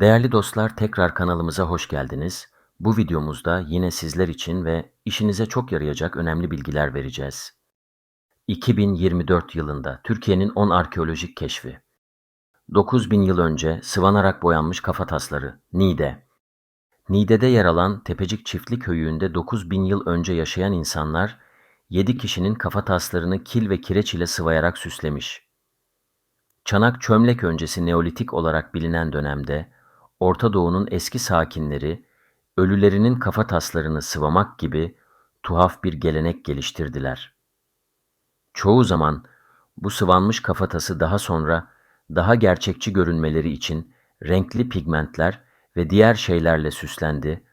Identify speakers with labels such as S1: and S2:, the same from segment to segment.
S1: Değerli dostlar, tekrar kanalımıza hoş geldiniz. Bu videomuzda yine sizler için ve işinize çok yarayacak önemli bilgiler vereceğiz. 2024 yılında Türkiye'nin 10 arkeolojik keşfi. 9000 yıl önce sıvanarak boyanmış kafatasları, Niğde. Niğde'de yer alan Tepecik Çiftlik Köyü'nde 9000 yıl önce yaşayan insanlar, 7 kişinin kafataslarını kil ve kireç ile sıvayarak süslemiş. Çanak çömlek öncesi Neolitik olarak bilinen dönemde, Orta Doğu'nun eski sakinleri, ölülerinin kafa taslarını sıvamak gibi tuhaf bir gelenek geliştirdiler. Çoğu zaman bu sıvanmış kafatası daha sonra daha gerçekçi görünmeleri için renkli pigmentler ve diğer şeylerle süslendi.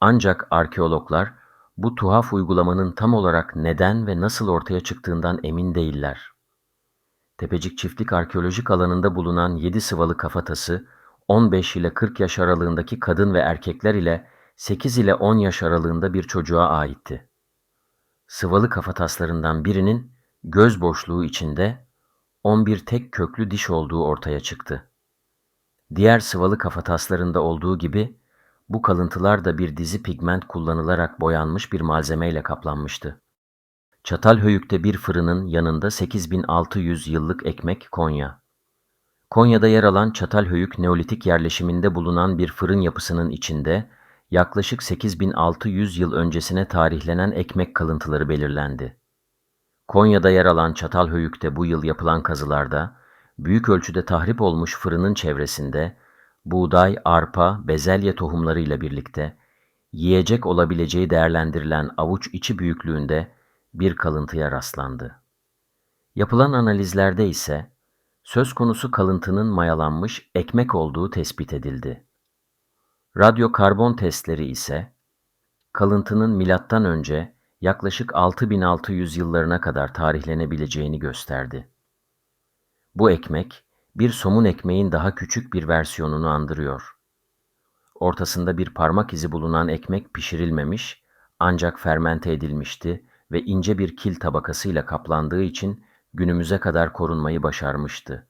S1: Ancak arkeologlar bu tuhaf uygulamanın tam olarak neden ve nasıl ortaya çıktığından emin değiller. Tepecik Çiftlik Arkeolojik Alanı'nda bulunan 7 sıvalı kafatası 15 ile 40 yaş aralığındaki kadın ve erkekler ile 8 ile 10 yaş aralığında bir çocuğa aitti. Sıvalı kafataslarından birinin göz boşluğu içinde 11 tek köklü diş olduğu ortaya çıktı. Diğer sıvalı kafataslarında olduğu gibi bu kalıntılar da bir dizi pigment kullanılarak boyanmış bir malzemeyle kaplanmıştı. Çatalhöyük'te bir fırının yanında 8600 yıllık ekmek Konya. Konya'da yer alan Çatalhöyük Neolitik yerleşiminde bulunan bir fırın yapısının içinde yaklaşık 8600 yıl öncesine tarihlenen ekmek kalıntıları belirlendi. Konya'da yer alan Çatalhöyük'te bu yıl yapılan kazılarda büyük ölçüde tahrip olmuş fırının çevresinde buğday, arpa, bezelye tohumlarıyla birlikte yiyecek olabileceği değerlendirilen avuç içi büyüklüğünde bir kalıntıya rastlandı. Yapılan analizlerde ise söz konusu kalıntının mayalanmış ekmek olduğu tespit edildi. Radyokarbon testleri ise kalıntının milattan önce yaklaşık 6600 yıllarına kadar tarihlenebileceğini gösterdi. Bu ekmek bir somun ekmeğin daha küçük bir versiyonunu andırıyor. Ortasında bir parmak izi bulunan ekmek pişirilmemiş ancak fermente edilmişti ve ince bir kil tabakasıyla kaplandığı için günümüze kadar korunmayı başarmıştı.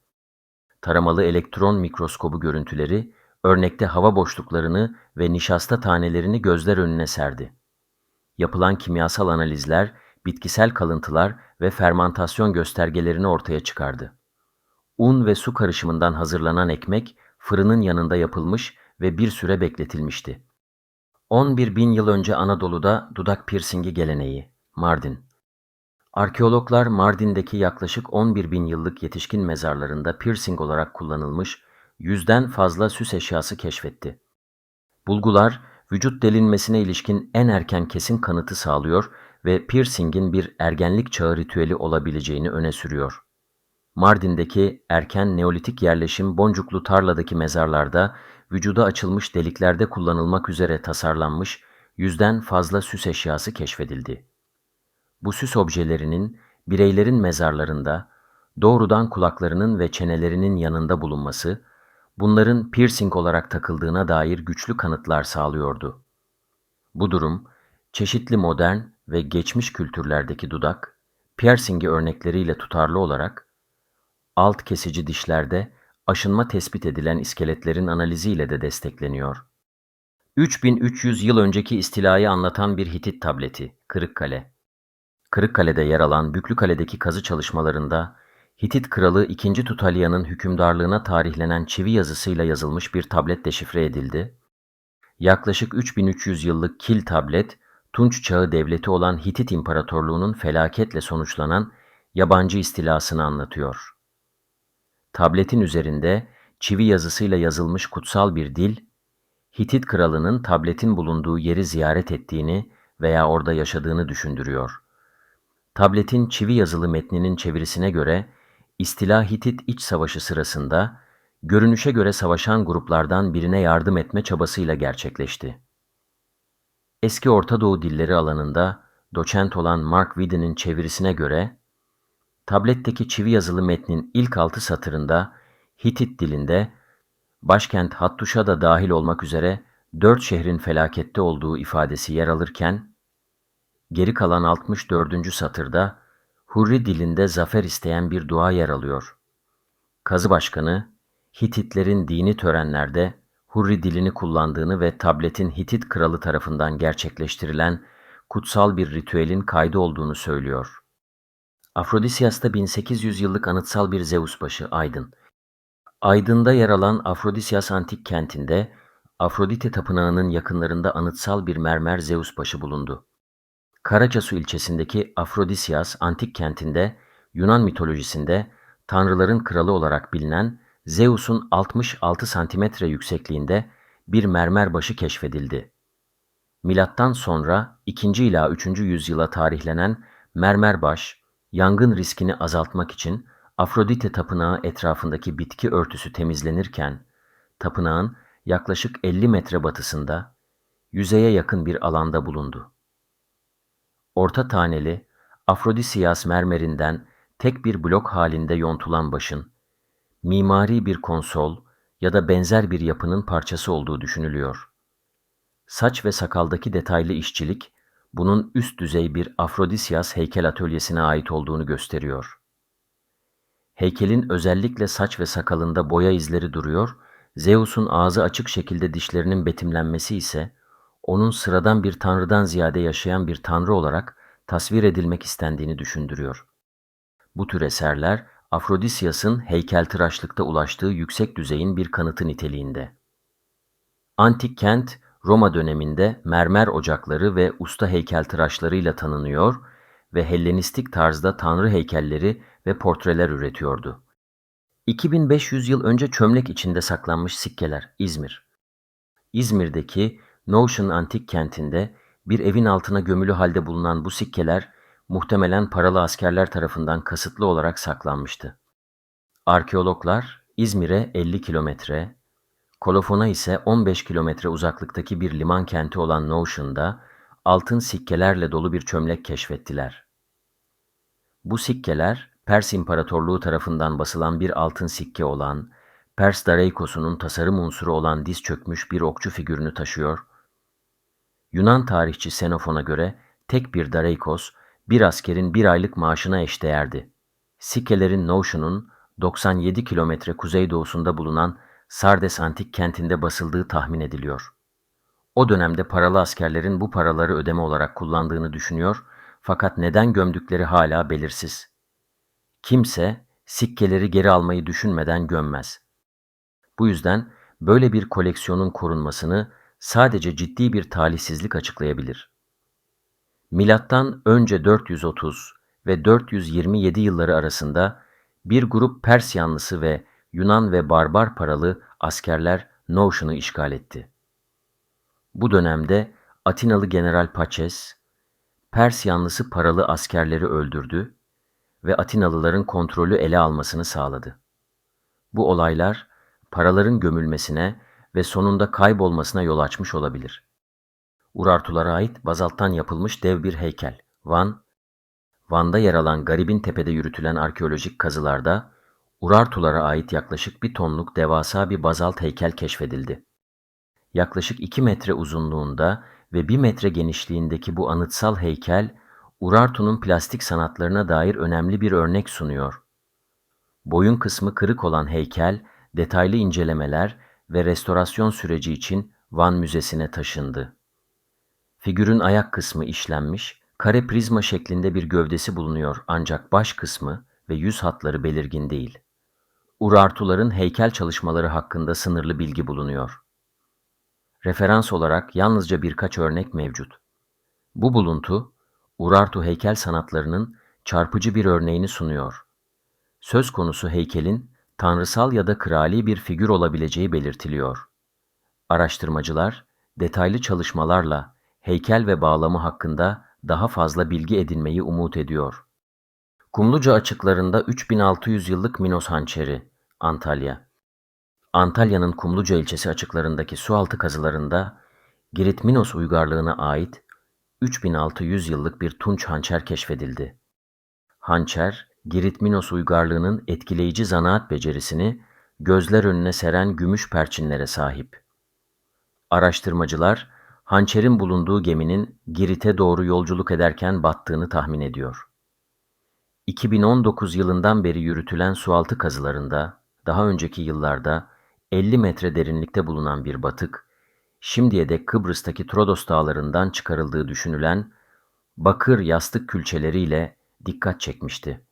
S1: Taramalı elektron mikroskobu görüntüleri örnekte hava boşluklarını ve nişasta tanelerini gözler önüne serdi. Yapılan kimyasal analizler bitkisel kalıntılar ve fermantasyon göstergelerini ortaya çıkardı. Un ve su karışımından hazırlanan ekmek fırının yanında yapılmış ve bir süre bekletilmişti. 11 bin yıl önce Anadolu'da dudak piercingi geleneği, Mardin. Arkeologlar Mardin'deki yaklaşık 11 bin yıllık yetişkin mezarlarında piercing olarak kullanılmış yüzden fazla süs eşyası keşfetti. Bulgular, vücut delinmesine ilişkin en erken kesin kanıtı sağlıyor ve piercingin bir ergenlik çağı ritüeli olabileceğini öne sürüyor. Mardin'deki erken Neolitik yerleşim Boncuklu tarladaki mezarlarda vücuda açılmış deliklerde kullanılmak üzere tasarlanmış yüzden fazla süs eşyası keşfedildi. Bu süs objelerinin bireylerin mezarlarında doğrudan kulaklarının ve çenelerinin yanında bulunması, bunların piercing olarak takıldığına dair güçlü kanıtlar sağlıyordu. Bu durum, çeşitli modern ve geçmiş kültürlerdeki dudak, piercingi örnekleriyle tutarlı olarak, alt kesici dişlerde aşınma tespit edilen iskeletlerin analiziyle de destekleniyor. 3300 yıl önceki istilayı anlatan bir Hitit tableti, Kırıkkale. Kırıkkale'de yer alan Büklükale'deki kazı çalışmalarında Hitit kralı II. Tutalyan'ın hükümdarlığına tarihlenen çivi yazısıyla yazılmış bir tablet deşifre edildi. Yaklaşık 3300 yıllık Kil tablet, Tunç Çağı devleti olan Hitit İmparatorluğu'nun felaketle sonuçlanan yabancı istilasını anlatıyor. Tabletin üzerinde çivi yazısıyla yazılmış kutsal bir dil, Hitit kralının tabletin bulunduğu yeri ziyaret ettiğini veya orada yaşadığını düşündürüyor. Tabletin çivi yazılı metninin çevirisine göre İstila Hitit iç savaşı sırasında görünüşe göre savaşan gruplardan birine yardım etme çabasıyla gerçekleşti. Eski Orta Doğu dilleri alanında doçent olan Mark Whedon'in çevirisine göre tabletteki çivi yazılı metnin ilk altı satırında Hitit dilinde başkent Hattuş'a da dahil olmak üzere dört şehrin felakette olduğu ifadesi yer alırken Geri kalan 64. satırda Hurri dilinde zafer isteyen bir dua yer alıyor. Kazı başkanı, Hititlerin dini törenlerde Hurri dilini kullandığını ve tabletin Hitit kralı tarafından gerçekleştirilen kutsal bir ritüelin kaydı olduğunu söylüyor. Afrodisias'ta 1800 yıllık anıtsal bir Zeus başı Aydın. Aydın'da yer alan Afrodisias antik kentinde Afrodite tapınağının yakınlarında anıtsal bir mermer Zeus başı bulundu. Karacasu ilçesindeki Afrodisias antik kentinde Yunan mitolojisinde tanrıların kralı olarak bilinen Zeus'un 66 santimetre yüksekliğinde bir mermer başı keşfedildi. Milattan sonra 2. ila 3. yüzyıla tarihlenen mermer baş, yangın riskini azaltmak için Afrodite tapınağı etrafındaki bitki örtüsü temizlenirken, tapınağın yaklaşık 50 metre batısında, yüzeye yakın bir alanda bulundu. Orta taneli, Afrodisiyas mermerinden tek bir blok halinde yontulan başın, mimari bir konsol ya da benzer bir yapının parçası olduğu düşünülüyor. Saç ve sakaldaki detaylı işçilik, bunun üst düzey bir Afrodisias heykel atölyesine ait olduğunu gösteriyor. Heykelin özellikle saç ve sakalında boya izleri duruyor, Zeus'un ağzı açık şekilde dişlerinin betimlenmesi ise, onun sıradan bir tanrıdan ziyade yaşayan bir tanrı olarak tasvir edilmek istendiğini düşündürüyor. Bu tür eserler, Afrodisias'ın heykeltıraşlıkta ulaştığı yüksek düzeyin bir kanıtı niteliğinde. Antik kent, Roma döneminde mermer ocakları ve usta heykeltıraşlarıyla tanınıyor ve Hellenistik tarzda tanrı heykelleri ve portreler üretiyordu. 2500 yıl önce çömlek içinde saklanmış sikkeler, İzmir. İzmir'deki Notion antik kentinde bir evin altına gömülü halde bulunan bu sikkeler muhtemelen paralı askerler tarafından kasıtlı olarak saklanmıştı. Arkeologlar İzmir'e 50 kilometre, Kolofon'a ise 15 kilometre uzaklıktaki bir liman kenti olan Notion'da altın sikkelerle dolu bir çömlek keşfettiler. Bu sikkeler Pers İmparatorluğu tarafından basılan bir altın sikke olan, Pers Dareikos'unun tasarım unsuru olan diz çökmüş bir okçu figürünü taşıyor. Yunan tarihçi Xenofon'a göre tek bir Dareikos, bir askerin bir aylık maaşına eşdeğerdi. Sikkelerin Notion'un 97 kilometre kuzeydoğusunda bulunan Sardes antik kentinde basıldığı tahmin ediliyor. O dönemde paralı askerlerin bu paraları ödeme olarak kullandığını düşünüyor fakat neden gömdükleri hala belirsiz. Kimse sikkeleri geri almayı düşünmeden gömmez. Bu yüzden böyle bir koleksiyonun korunmasını sadece ciddi bir talihsizlik açıklayabilir. Milattan önce 430 ve 427 yılları arasında bir grup Pers yanlısı ve Yunan ve barbar paralı askerler Notion'u işgal etti. Bu dönemde Atinalı General Paches, Pers yanlısı paralı askerleri öldürdü ve Atinalıların kontrolü ele almasını sağladı. Bu olaylar paraların gömülmesine ve sonunda kaybolmasına yol açmış olabilir. Urartulara ait bazalttan yapılmış dev bir heykel. Van, Van'da yer alan Garibin Tepe'de yürütülen arkeolojik kazılarda Urartulara ait yaklaşık bir tonluk devasa bir bazalt heykel keşfedildi. Yaklaşık 2 metre uzunluğunda ve 1 metre genişliğindeki bu anıtsal heykel, Urartu'nun plastik sanatlarına dair önemli bir örnek sunuyor. Boyun kısmı kırık olan heykel, detaylı incelemeler ve restorasyon süreci için Van Müzesi'ne taşındı. Figürün ayak kısmı işlenmiş, kare prizma şeklinde bir gövdesi bulunuyor ancak baş kısmı ve yüz hatları belirgin değil. Urartuların heykel çalışmaları hakkında sınırlı bilgi bulunuyor. Referans olarak yalnızca birkaç örnek mevcut. Bu buluntu, Urartu heykel sanatlarının çarpıcı bir örneğini sunuyor. Söz konusu heykelin tanrısal ya da krali bir figür olabileceği belirtiliyor. Araştırmacılar, detaylı çalışmalarla heykel ve bağlamı hakkında daha fazla bilgi edinmeyi umut ediyor. Kumluca açıklarında 3600 yıllık Minos hançeri, Antalya. Antalya'nın Kumluca ilçesi açıklarındaki sualtı kazılarında Girit Minos uygarlığına ait 3600 yıllık bir tunç hançer keşfedildi. Hançer, Girit Minos uygarlığının etkileyici zanaat becerisini gözler önüne seren gümüş perçinlere sahip. Araştırmacılar, hançerin bulunduğu geminin Girit'e doğru yolculuk ederken battığını tahmin ediyor. 2019 yılından beri yürütülen sualtı kazılarında daha önceki yıllarda 50 metre derinlikte bulunan bir batık, şimdiye dek Kıbrıs'taki Trodos dağlarından çıkarıldığı düşünülen bakır yastık külçeleriyle dikkat çekmişti.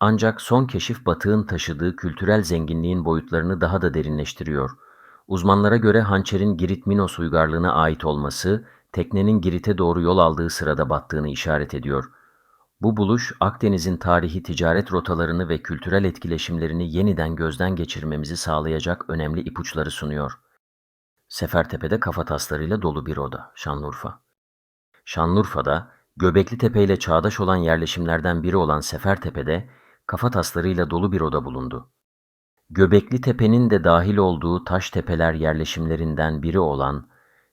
S1: Ancak son keşif batığın taşıdığı kültürel zenginliğin boyutlarını daha da derinleştiriyor. Uzmanlara göre hançerin Girit Minos uygarlığına ait olması, teknenin Girit'e doğru yol aldığı sırada battığını işaret ediyor. Bu buluş, Akdeniz'in tarihi ticaret rotalarını ve kültürel etkileşimlerini yeniden gözden geçirmemizi sağlayacak önemli ipuçları sunuyor. Sefertepe'de kafataslarıyla dolu bir oda, Şanlıurfa. Şanlıurfa'da, Göbekli Tepe ile çağdaş olan yerleşimlerden biri olan Sefertepe'de kafataslarıyla dolu bir oda bulundu. Göbekli Tepe'nin de dahil olduğu taş tepeler yerleşimlerinden biri olan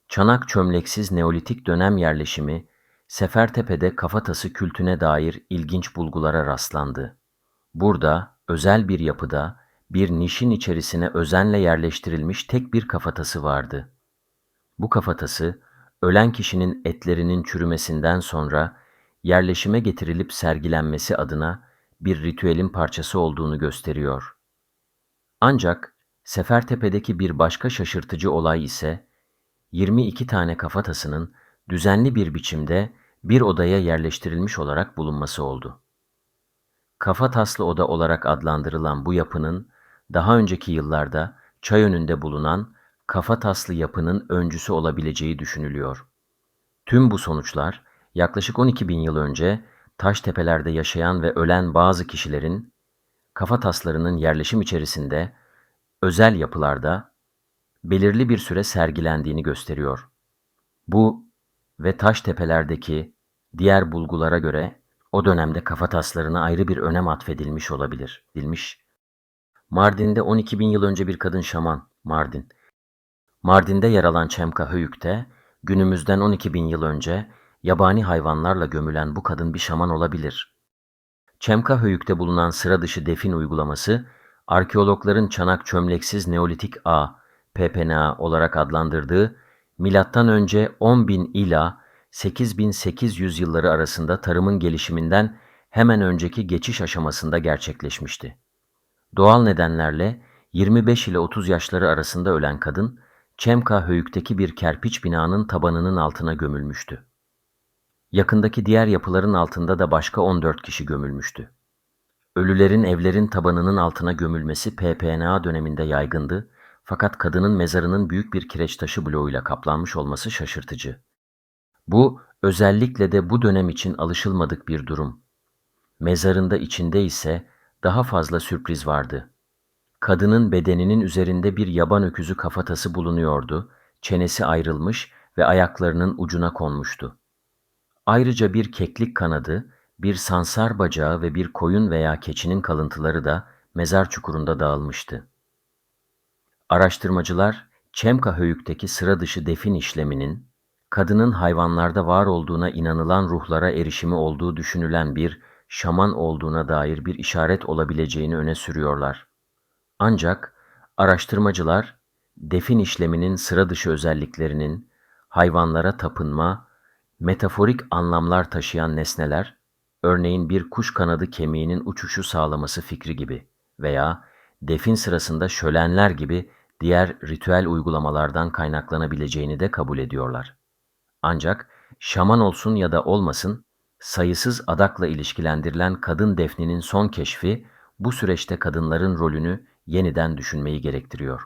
S1: Çanak Çömleksiz Neolitik dönem yerleşimi Sefertepe'de kafatası kültüne dair ilginç bulgulara rastlandı. Burada özel bir yapıda bir nişin içerisine özenle yerleştirilmiş tek bir kafatası vardı. Bu kafatası ölen kişinin etlerinin çürümesinden sonra yerleşime getirilip sergilenmesi adına bir ritüelin parçası olduğunu gösteriyor. Ancak Sefertepe'deki bir başka şaşırtıcı olay ise 22 tane kafatasının düzenli bir biçimde bir odaya yerleştirilmiş olarak bulunması oldu. Kafataslı oda olarak adlandırılan bu yapının daha önceki yıllarda çay önünde bulunan kafataslı yapının öncüsü olabileceği düşünülüyor. Tüm bu sonuçlar yaklaşık 12 bin yıl önce taş tepelerde yaşayan ve ölen bazı kişilerin kafataslarının yerleşim içerisinde özel yapılarda belirli bir süre sergilendiğini gösteriyor. Bu ve taş tepelerdeki diğer bulgulara göre o dönemde kafataslarına ayrı bir önem atfedilmiş olabilir. Dilmiş. Mardin'de 12 bin yıl önce bir kadın şaman, Mardin. Mardin'de yer alan Çemka Höyük'te günümüzden 12 bin yıl önce yabani hayvanlarla gömülen bu kadın bir şaman olabilir. Çemka Höyük'te bulunan sıra dışı defin uygulaması, arkeologların çanak çömleksiz Neolitik A, PPNA olarak adlandırdığı milattan önce 10.000 ila 8800 yılları arasında tarımın gelişiminden hemen önceki geçiş aşamasında gerçekleşmişti. Doğal nedenlerle 25 ile 30 yaşları arasında ölen kadın, Çemka Höyük'teki bir kerpiç binanın tabanının altına gömülmüştü. Yakındaki diğer yapıların altında da başka 14 kişi gömülmüştü. Ölülerin evlerin tabanının altına gömülmesi PPNA döneminde yaygındı fakat kadının mezarının büyük bir kireç taşı bloğuyla kaplanmış olması şaşırtıcı. Bu özellikle de bu dönem için alışılmadık bir durum. Mezarında içinde ise daha fazla sürpriz vardı. Kadının bedeninin üzerinde bir yaban öküzü kafatası bulunuyordu, çenesi ayrılmış ve ayaklarının ucuna konmuştu. Ayrıca bir keklik kanadı, bir sansar bacağı ve bir koyun veya keçinin kalıntıları da mezar çukurunda dağılmıştı. Araştırmacılar, Çemka Höyük'teki sıra dışı defin işleminin, kadının hayvanlarda var olduğuna inanılan ruhlara erişimi olduğu düşünülen bir şaman olduğuna dair bir işaret olabileceğini öne sürüyorlar. Ancak araştırmacılar, defin işleminin sıra dışı özelliklerinin hayvanlara tapınma, metaforik anlamlar taşıyan nesneler, örneğin bir kuş kanadı kemiğinin uçuşu sağlaması fikri gibi veya defin sırasında şölenler gibi diğer ritüel uygulamalardan kaynaklanabileceğini de kabul ediyorlar. Ancak şaman olsun ya da olmasın, sayısız adakla ilişkilendirilen kadın defninin son keşfi bu süreçte kadınların rolünü yeniden düşünmeyi gerektiriyor.